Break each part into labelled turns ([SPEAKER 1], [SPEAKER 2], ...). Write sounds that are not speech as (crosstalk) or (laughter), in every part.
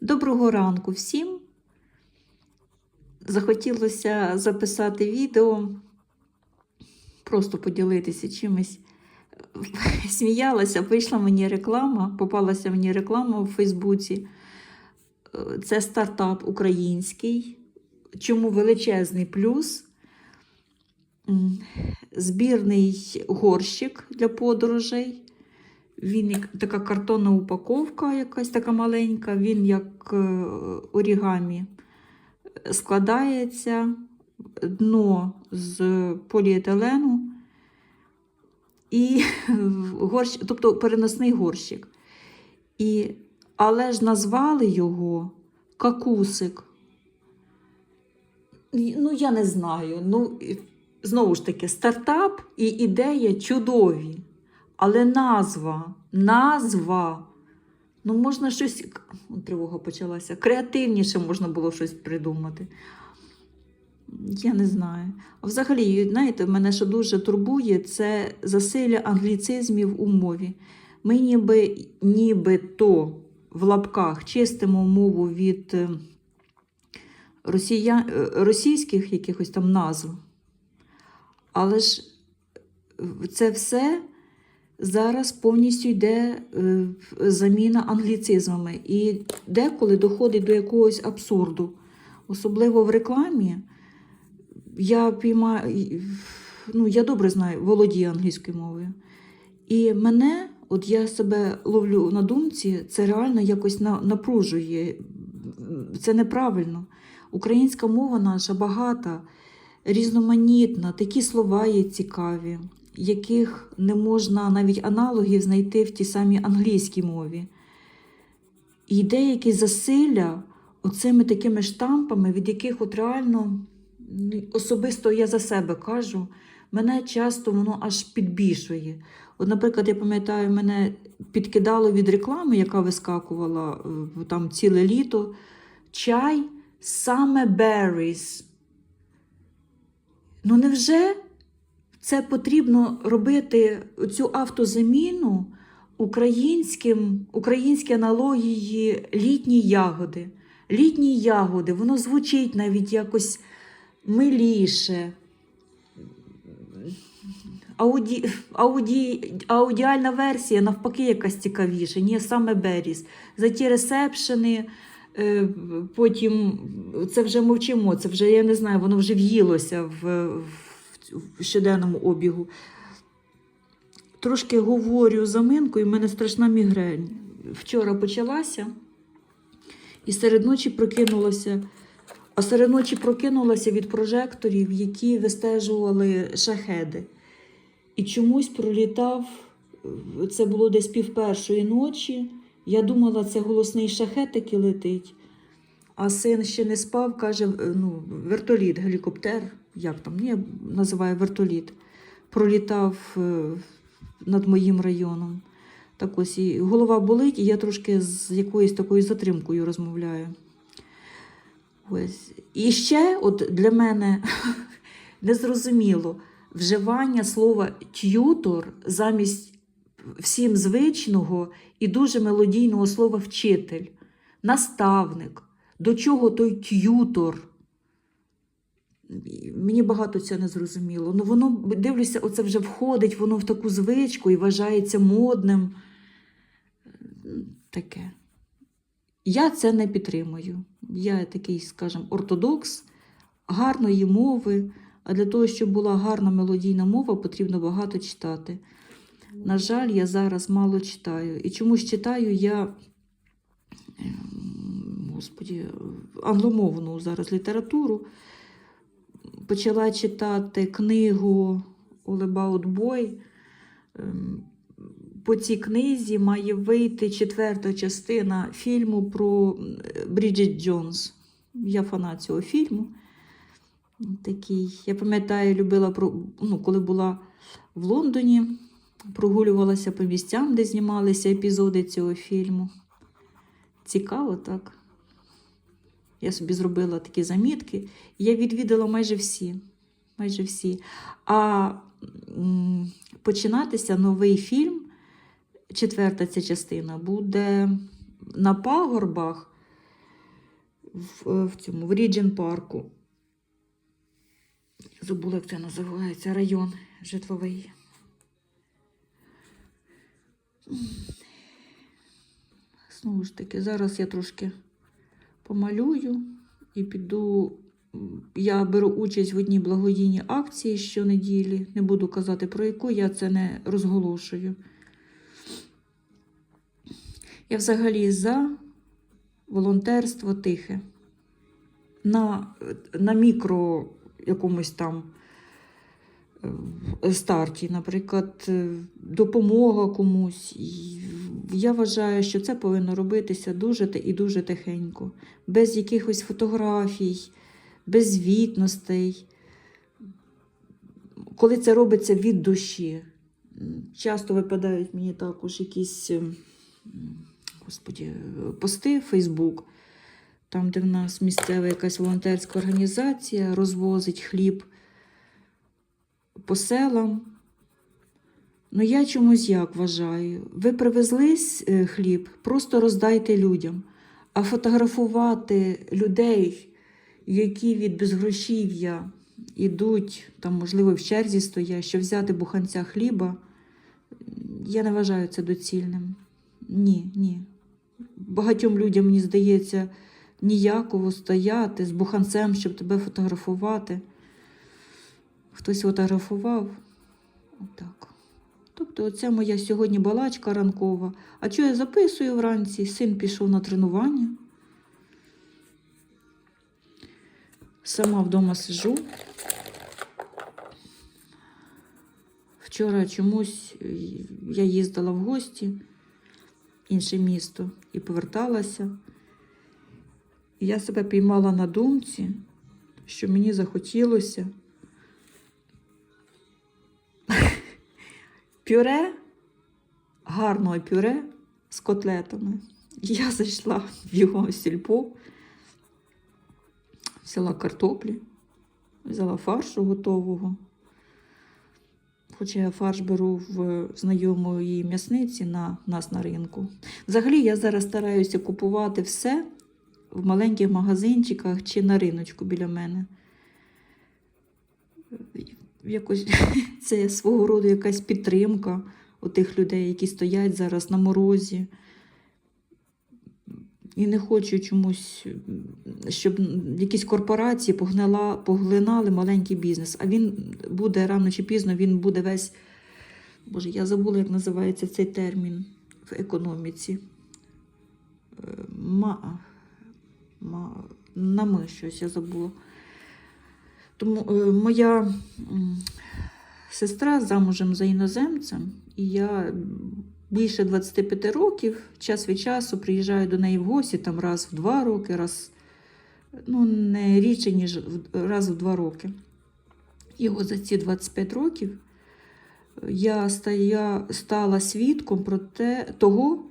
[SPEAKER 1] Доброго ранку всім. Захотілося записати відео, просто поділитися чимось. (laughs) Сміялася, вийшла мені реклама, попалася мені реклама у Фейсбуці. Це стартап український. Чому величезний плюс? Збірний горщик для подорожей. Він як така картонна упаковка, якась така маленька, він як е, орігамі складається, дно з поліетилену і (laughs) горщ, тобто переносний горщик. І, але ж назвали його какусик. Ну, я не знаю. Ну, знову ж таки, стартап і ідея чудові. Але назва, назва. Ну, можна щось. Тривога почалася. Креативніше можна було щось придумати. Я не знаю. Взагалі, знаєте, мене що дуже турбує, це засилля англіцизмів у мові. Ми ніби, ніби то в лапках чистимо мову від е, росія... е, російських якихось там назв. Але ж е, це все зараз повністю йде е, заміна англіцизмами. І деколи доходить до якогось абсурду. Особливо в рекламі. Я піймаю, ну, я добре знаю, володію англійською мовою. І мене, от я себе ловлю на думці, це реально якось напружує. Це неправильно. Українська мова наша багата, різноманітна, такі слова є цікаві, яких не можна навіть аналогів знайти в тій самій англійській мові. І йде якесь засилля оцими такими штампами, від яких от реально ну, особисто я за себе кажу, мене часто воно аж підбішує. От, наприклад, я пам'ятаю, мене підкидало від реклами, яка вискакувала е, там ціле літо, чай саме berries. Ну невже це потрібно робити цю автозаміну українським, українські аналогії літні ягоди? Літні ягоди, воно звучить навіть якось миліше. Ауді, ауді, аудіальна версія навпаки якась цікавіша, ні, саме Беріс. За ті ресепшени, е, потім це вже мовчимо, це вже, я не знаю, воно вже в'їлося в, в, в щоденному обігу. Трошки говорю заминку, і в мене страшна мігрень. Вчора почалася і серед ночі прокинулася. А серед ночі прокинулася від прожекторів, які вистежували шахеди. І чомусь пролітав, це було десь пів першої ночі. Я думала, це голосний шахет який летить. А син ще не спав, каже: е, ну, вертоліт, гелікоптер, як там, ні, називає вертоліт, пролітав е, над моїм районом. Так ось і голова болить, і я трошки з якоюсь такою затримкою розмовляю. Ось. І ще, от для мене (laughs) незрозуміло вживання слова т'ютор замість всім звичного і дуже мелодійного слова вчитель, наставник. До чого той т'ютор? Мені багато це не зрозуміло. Ну, воно, дивлюся, оце вже входить, воно в таку звичку і вважається модним. Таке. Я це не підтримую. Я такий, скажімо, ортодокс гарної мови. А для того, щоб була гарна мелодійна мова, потрібно багато читати. На жаль, я зараз мало читаю. І чомусь читаю я ем, господі, англомовну зараз літературу. Почала читати книгу All About Boy. Ем, По цій книзі має вийти четверта частина фільму про Бріджит Джонс. Я фанат цього фільму. Такий. Я пам'ятаю, любила ну, коли була в Лондоні, прогулювалася по місцям, де знімалися епізоди цього фільму. Цікаво, так. Я собі зробила такі замітки. Я відвідала майже всі. Майже всі. А починатися новий фільм, четверта ця частина, буде на пагорбах в, е, в цьому в Ріджен парку. Забула, як це називається район житловий. Знову ж таки, зараз я трошки помалюю і піду. Я беру участь в одній благодійній акції щонеділі. Не буду казати про яку, я це не розголошую. Я взагалі за волонтерство тихе. На, на мікро якомусь там старті, наприклад, е, допомога комусь. Я вважаю, що це повинно робитися дуже і дуже тихенько, без якихось фотографій, без звітностей. Коли це робиться від душі, часто випадають мені також якісь ем, господі, пости в Фейсбук, там, де в нас місцева якась волонтерська організація розвозить хліб по селам. Ну, я чомусь як вважаю. Ви привезли е, хліб, просто роздайте людям. А фотографувати людей, які від безгрошів'я йдуть, там, можливо, в черзі стоять, щоб взяти буханця хліба, я не вважаю це доцільним. Ні, ні. Багатьом людям, мені здається, ніяково стояти з буханцем, щоб тебе фотографувати. Хтось фотографував. Отак. Тобто, оце моя сьогодні балачка ранкова. А що я записую вранці? Син пішов на тренування. Сама вдома сижу. Вчора чомусь е, я їздила в гості інше місто і поверталася. І я себе піймала на думці, що мені захотілося пюре, гарного пюре з котлетами. Я зайшла в його сільпо, взяла картоплі, взяла фаршу готового. Хоча я фарш беру в знайомої м'ясниці на нас на ринку. Взагалі я зараз стараюся купувати все в маленьких магазинчиках чи на риночку біля мене. Якось (laughs) це свого роду якась підтримка у тих людей, які стоять зараз на морозі. І не хочу чомусь, щоб якісь корпорації погнала, поглинали маленький бізнес. А він буде рано чи пізно, він буде весь. Боже, я забула, як називається цей термін в економіці. Е, Ма, ма, на ми щось я забула. Тому е, моя сестра замужем за іноземцем, і я більше 25 років, час від часу приїжджаю до неї в гості там раз в два роки, раз ну, не рідше, ніж раз в два роки. І от за ці 25 років я стая, стала свідком про те, того,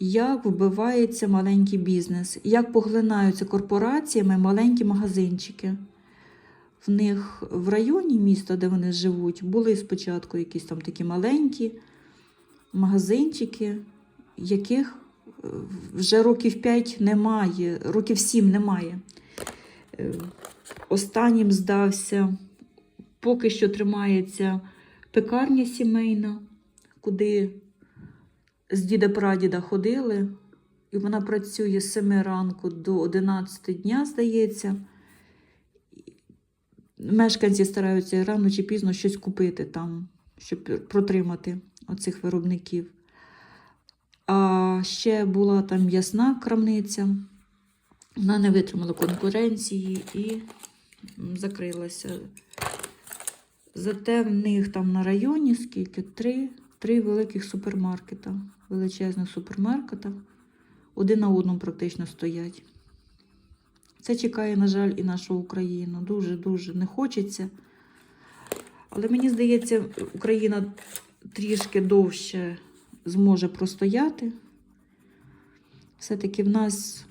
[SPEAKER 1] як вбивається маленький бізнес, як поглинаються корпораціями маленькі магазинчики. В них в районі міста, де вони живуть, були спочатку якісь там такі маленькі магазинчики, яких е, вже років 5 немає, років 7 немає. Е, Останнім здався, поки що тримається пекарня сімейна, куди з діда-прадіда ходили, і вона працює з 7 ранку до 11 дня, здається. Мешканці стараються рано чи пізно щось купити там, щоб протримати оцих виробників. А ще була там м'ясна крамниця. Вона не витримала конкуренції і закрилася. Зате в них там на районі скільки? Три, три великих супермаркета, величезних супермаркета. Один на одному практично стоять. Це чекає, на жаль, і нашу Україну. Дуже-дуже не хочеться. Але мені здається, Україна трішки довше зможе простояти. Все-таки в нас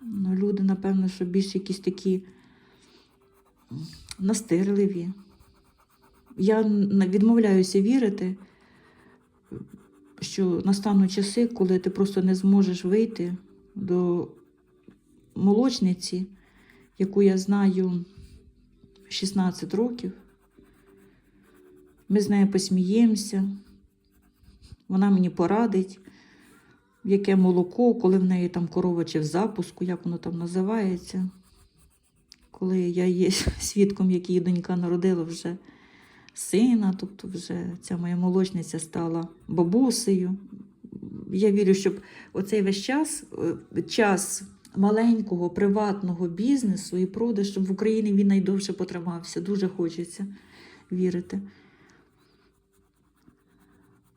[SPEAKER 1] ну, люди, напевно, що більш якісь такі настирливі. Я відмовляюся вірити, що настануть часи, коли ти просто не зможеш вийти до молочниці, яку я знаю 16 років. Ми з нею посміємося. Вона мені порадить, яке молоко, коли в неї там корова чи в запуску, як воно там називається. Коли я є (laughs) свідком, як її донька народила вже сина, тобто вже ця моя молочниця стала бабусею. Я вірю, щоб оцей весь час, е, час маленького приватного бізнесу і продаж, щоб в Україні він найдовше потримався. Дуже хочеться вірити.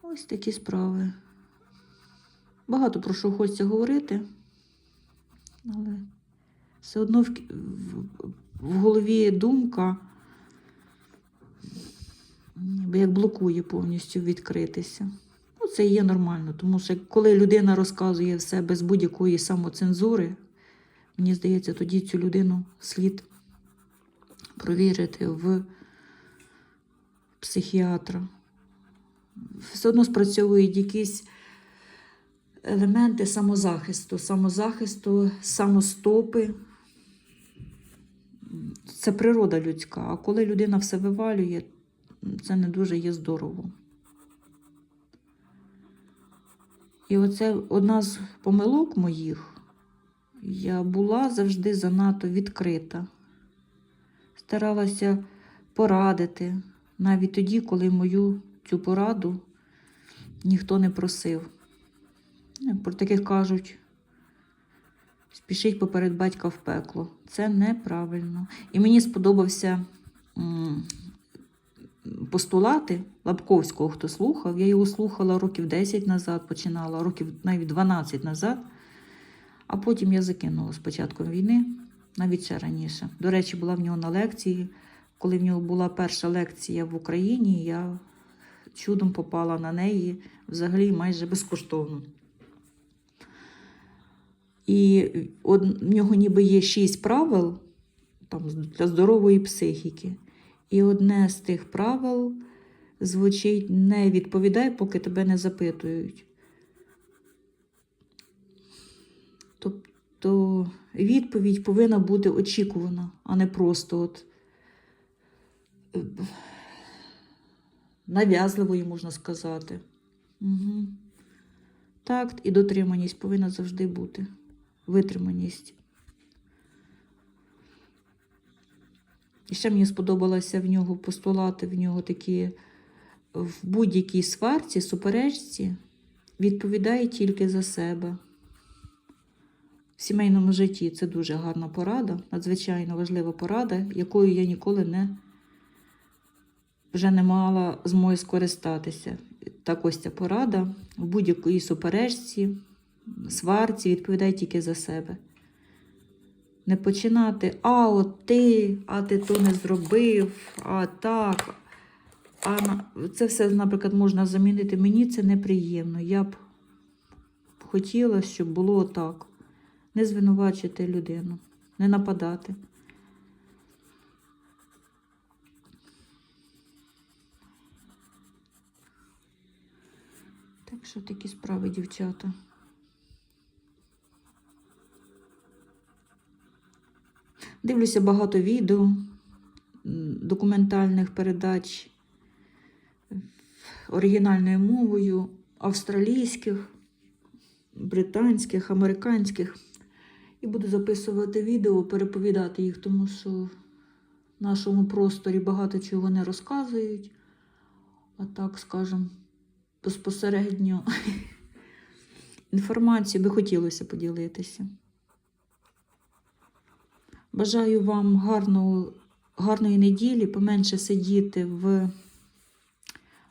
[SPEAKER 1] Ось такі справи. Багато про що хочеться говорити, але все одно в, в, в голові думка ніби як блокує повністю відкритися. Це є нормально, тому що коли людина розказує все без будь-якої самоцензури, мені здається, тоді цю людину слід провірити в психіатра. Все одно спрацьовують якісь елементи самозахисту, самозахисту, самостопи. Це природа людська. А коли людина все вивалює, це не дуже є здорово. І оце одна з помилок моїх. Я була завжди занадто відкрита. Старалася порадити, навіть тоді, коли мою цю пораду ніхто не просив. Про таких кажуть, спішить поперед батька в пекло. Це неправильно. І мені сподобався постулати Лабковського, хто слухав. Я його слухала років 10 назад, починала, років навіть 12 назад. А потім я закинула з початком війни, навіть ще раніше. До речі, була в нього на лекції. Коли в нього була перша лекція в Україні, я чудом попала на неї взагалі майже безкоштовно. І в нього ніби є шість правил там, для здорової психіки. І одне з тих правил звучить: не відповідай, поки тебе не запитують. Тобто відповідь повинна бути очікувана, а не просто от е, нав'язливою, можна сказати. Угу. Такт і дотриманість повинна завжди бути. Витриманість. І ще мені сподобалося в нього постулати, в нього такі в будь-якій сварці, суперечці відповідає тільки за себе. В сімейному житті це дуже гарна порада, надзвичайно важлива порада, якою я ніколи не вже не мала змоги скористатися. Так ось ця порада в будь-якій суперечці, сварці відповідай тільки за себе. Не починати, а от ти, а ти то не зробив, а так. А це все, наприклад, можна замінити. Мені це неприємно. Я б хотіла, щоб було так. Не звинувачити людину, не нападати. Так що такі справи, дівчата. Дивлюся багато відео, документальних передач оригінальною мовою, австралійських, британських, американських. І буду записувати відео, переповідати їх, тому що в нашому просторі багато чого не розказують. А так, скажемо, безпосередньо (laughs) інформацію би хотілося поділитися. Бажаю вам гарного, гарної неділі, поменше сидіти в,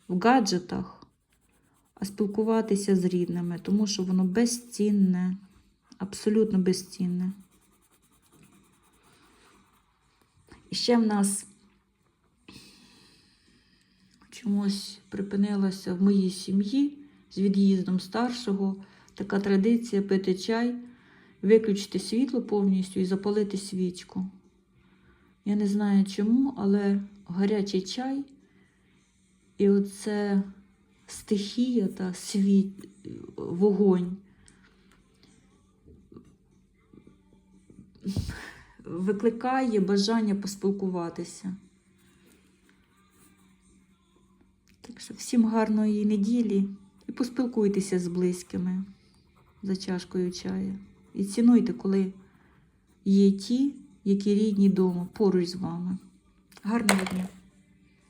[SPEAKER 1] в гаджетах, а спілкуватися з рідними, тому що воно безцінне, абсолютно безцінне. І ще в нас чомусь припинилася в моїй сім'ї з від'їздом старшого така традиція пити чай, виключити світло повністю і запалити свічку. Я не знаю чому, але гарячий чай і оце стихія та світ, вогонь викликає бажання поспілкуватися. Так що всім гарної неділі і поспілкуйтеся з близькими за чашкою чаю. І цінуйте, коли є ті, які рідні дома, поруч з вами. Гарного дня!